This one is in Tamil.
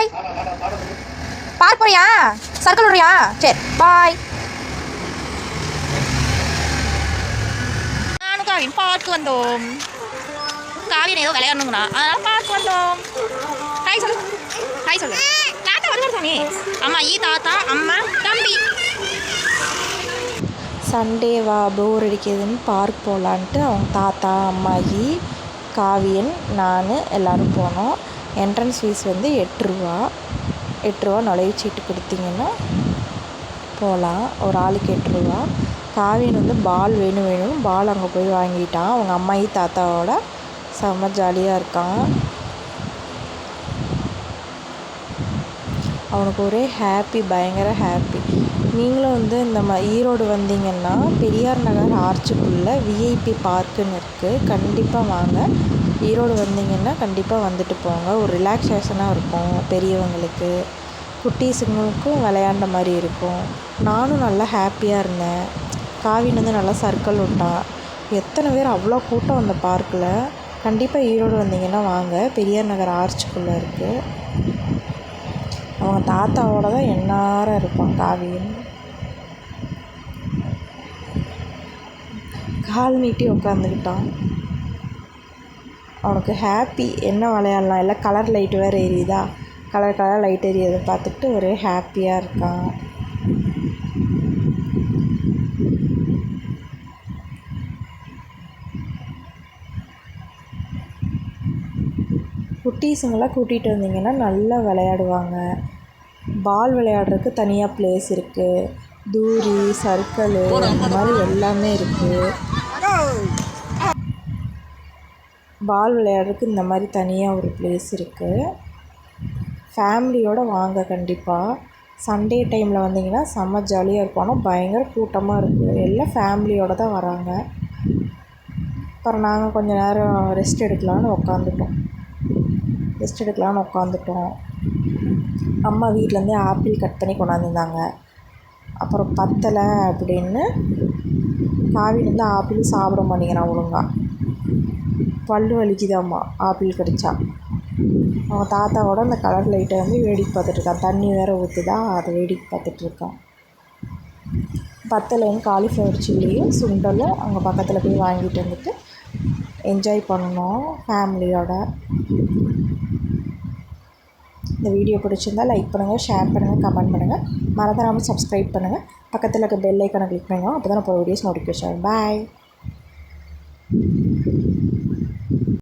பாய். பார்க் போறியா? சர்க்கிள் விடுறியா? சரி பாய். நானும் காவின் பார்க் வந்தோம். காவியன் ஏதோ விளையாடணுங்கண்ணா அதனால பார்க் வந்தோம். ஹாய் சொல்லு. ஹாய் சொல்லு. தாத்தா வருவார் சாமி. அம்மா ஈ தாத்தா அம்மா தம்பி. சண்டேவா போர் அடிக்குதுன்னு பார்க் போகலான்ட்டு அவங்க தாத்தா அம்மாயி காவியன் நான் எல்லோரும் போனோம். என்ட்ரன்ஸ் ஃபீஸ் வந்து எட்டுருவா. எட்டுருவா எட்டு ரூபா நுழைவுச்சீட்டு கொடுத்தீங்கன்னா போகலாம் ஒரு ஆளுக்கு எட்டுருவா. ரூபா காவியன் வந்து பால் வேணும் வேணும். பால் அங்கே போய் வாங்கிட்டான். அவங்க அம்மாயி தாத்தாவோட செம்ம ஜாலியாக இருக்கான். அவனுக்கு ஒரே ஹாப்பி பயங்கர ஹாப்பி நீங்களும் வந்து இந்த மா ஈரோடு வந்தீங்கன்னா பெரியார் நகர் ஆர்ச்சுக்குள்ளே விஐபி பார்க்குன்னு இருக்குது கண்டிப்பாக வாங்க. ஈரோடு வந்தீங்கன்னா கண்டிப்பாக வந்துட்டு போங்க. ஒரு ரிலாக்ஸேஷனாக இருக்கும். பெரியவங்களுக்கு குட்டீஸுங்களுக்கும் விளையாண்ட மாதிரி இருக்கும். நானும் நல்லா ஹாப்பியாக இருந்தேன். காவின் வந்து நல்லா சர்க்கிள் விட்டா எத்தனை பேர் அவ்வளோ கூட்டம் அந்த பார்க்கில் கண்டிப்பாக ஈரோடு வந்தீங்கன்னா வாங்க. பெரியார் நகர் ஆர்ச்சுக்குள்ளே இருக்குது அவங்க தாத்தாவோட தான் எந்நேரம் இருப்பான் காவியும் கால் நீட்டி உட்காந்துக்கிட்டான் அவனுக்கு ஹாப்பி என்ன விளையாடலாம்? எல்லாம் கலர் லைட் வேறு எரியுதா? கலர் கலர் லைட் எரியதை பார்த்துட்டு ஒரே ஹாப்பியாக இருக்கான். குட்டீஸுங்களாம் கூட்டிகிட்டு வந்தீங்கன்னா நல்லா விளையாடுவாங்க. பால் விளையாடுறதுக்கு தனியாக ப்ளேஸ் இருக்குது தூரி சர்க்கிள் இந்த மாதிரி எல்லாமே இருக்குது பால் விளையாடுறதுக்கு இந்த மாதிரி தனியாக ஒரு ப்ளேஸ் இருக்குது ஃபேமிலியோடு வாங்க கண்டிப்பாக சண்டே டைமில் வந்தீங்கன்னா செம்ம ஜாலியாக இருக்கும். ஆனால் பயங்கர கூட்டமாக இருக்குது எல்லாம் ஃபேமிலியோடு தான் வராங்க. அப்புறம் நாங்கள் கொஞ்சம் நேரம் ரெஸ்ட் எடுக்கலான்னு உக்காந்துட்டோம். ரெஸ்ட் எடுக்கலான்னு உட்காந்துட்டோம் அம்மா வீட்டிலேருந்தே ஆப்பிள் கட் பண்ணி கொண்டாந்துருந்தாங்க. அப்புறம் பத்தலை அப்படின்னு காவிலேருந்து ஆப்பிள் சாப்பிட மாட்டேங்கிறான் ஒழுங்கா. பல்லு வலிக்குதாம்மா. ஆப்பிள் கடிச்சா. அவன் தாத்தாவோட அந்த கலர் லைட்டை வந்து வேடிக்கை பார்த்துட்ருக்கான் தண்ணி வேறு ஊற்றுதா அதை வேடிக்கை பார்த்துட்ருக்கான் பத்தலைன்னு காலிஃப்ளவர் சில்லியும் சுண்டலும் அங்கே பக்கத்தில் போய் வாங்கிட்டு வந்துட்டு என்ஜாய் பண்ணோம் ஃபேமிலியோட இந்த வீடியோ பிடிச்சிருந்தா லைக் பண்ணுங்கள் ஷேர் பண்ணுங்கள் கமெண்ட் பண்ணுங்கள் மறந்துடாமல் சப்ஸ்கிரைப் பண்ணுங்கள் பக்கத்தில் இருக்க பெல் ஐக்கனை கிளிக் பண்ணுங்கள் அப்போ தான் நான் வீடியோஸ் நோட்டிஃபிகேஷன் பாய்